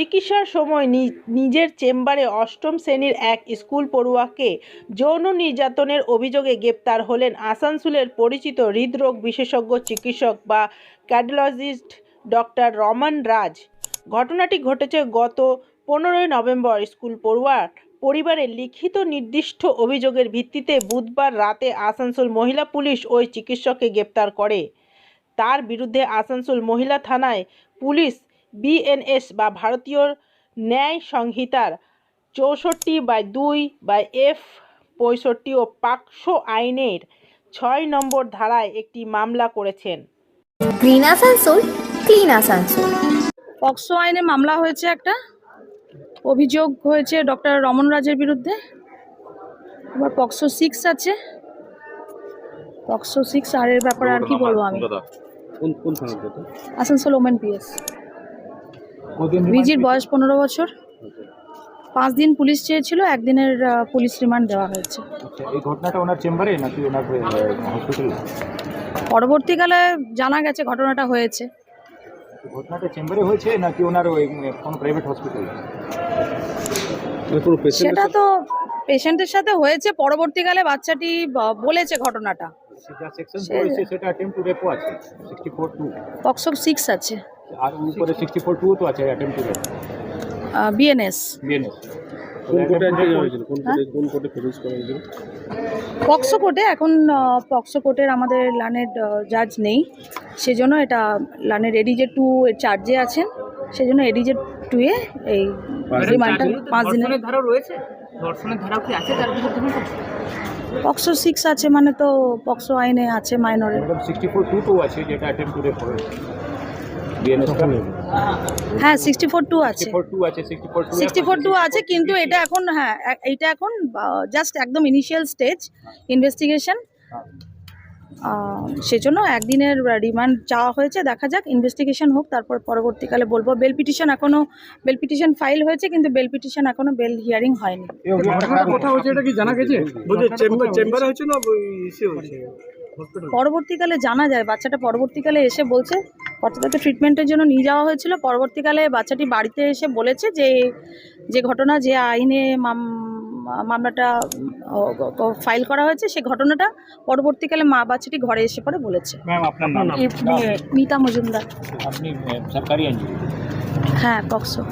চিকিৎসার সময় নিজের চেম্বারে অষ্টম শ্রেণির এক স্কুল পড়ুয়াকে যৌন নির্যাতনের অভিযোগে গ্রেপ্তার হলেন আসানসোলের পরিচিত হৃদরোগ বিশেষজ্ঞ চিকিৎসক বা ক্যার্ডিওলজিস্ট ডক্টর রমন রাজ। ঘটনাটি ঘটেছে গত পনেরোই নভেম্বর স্কুল পড়ুয়ার পরিবারের লিখিত নির্দিষ্ট অভিযোগের ভিত্তিতে বুধবার রাতে আসানসোল মহিলা পুলিশ ওই চিকিৎসককে গ্রেপ্তার করে। তার বিরুদ্ধে আসানসোল মহিলা থানায় পুলিশ বিএনএস বা ভারতীয় ন্যায় সংহিতার চৌষট্টি বাই দুই বাই এফ পঁয়ষট্টি ও পাকশো আইনের ছয় নম্বর ধারায় একটি মামলা করেছেন। Green Asansol clean Asansol. POCSO আইনে মামলা হয়েছে একটা। অভিযোগ হয়েছে ডক্টর রমন রাজের বিরুদ্ধে। এবার পক্সো সিক্স আছে। পক্সো সিক্স আর এর ব্যাপারে আর কি বলব আমি? আসানসোল ওমেন পিএস ভিজির বয়স পনেরো বছর। পাঁচ দিন পুলিশ চেয়েছিল একদিনের পুলিশ রিমান্ড দেওয়া হয়েছে। আচ্ছা এই ঘটনাটা ওনার চেম্বারে নাকি ওনার হসপিটালে পরবর্তীকালে জানা গেছে ঘটনাটা হয়েছে। ঘটনাটা চেম্বারে হয়েছে নাকি ওনার ওই কোনো প্রাইভেট হসপিটালে সেটা তো পেশেন্টের সাথে হয়েছে পরবর্তীকালে বাচ্চাটি বলেছে ঘটনাটা। সেটা অ্যাটেম্প টু আছে টু আছে। আর উপরে টু তো আছে attempt to rape BNS BNS হ্যাঁ? পক্সো কোর্টে এখন আহ, পক্সো কোর্টের আমাদের লানের জাজ নেই। সেজন্য এটা লানের এডিজে টু এর চার্জে আছেন। সেজন্য এডিজে টু এ এই রিমান্ডটা পাঁচ দিনের ধারা রয়েছে? ধর্ষণের ধারাও কি আছে? তার পক্সো সিক্স আছে মানে তো পক্সো আইনে আছে মাইনরের সিক্সটি ফোর টু তো আছে যেটা অ্যাটেম্প টু। রেপ হ্যাঁ সিক্সটি ফোর টু আছে সিক্সটি ফোর টু আছে কিন্তু এটা এখন হ্যাঁ এ- এইটা এখন জাস্ট একদম ইনিশিয়াল স্টেজ ইনভেস্টিগেশন সেজন্য একদিনের রিমান্ড চাওয়া হয়েছে দেখা যাক ইনভেস্টিগেশন হোক তারপর পরবর্তীকালে বলব। বেল পিটিশন এখনও বেল পিটিশন ফাইল হয়েছে কিন্তু বেল পিটিশন এখনও বেল হিয়ারিং হয়নি। পরবর্তীকালে জানা যায় বাচ্চাটা পরবর্তীকালে এসে বলছে বাচ্চাটাকে ট্রিটমেন্টের জন্য নিয়ে যাওয়া হয়েছিল। পরবর্তীকালে বাচ্চাটি বাড়িতে এসে বলেছে যে যে ঘটনা যে আইনে মাম- মামলাটা ফাইল করা হয়েছে। সেই ঘটনাটা পরবর্তীকালে মা বাচ্চাটি ঘরে এসে পরে বলেছে। ম্যাম আপনার নাম? মিতা মজুমদার। আপনি সরকারি হ্যাঁ পক্সো।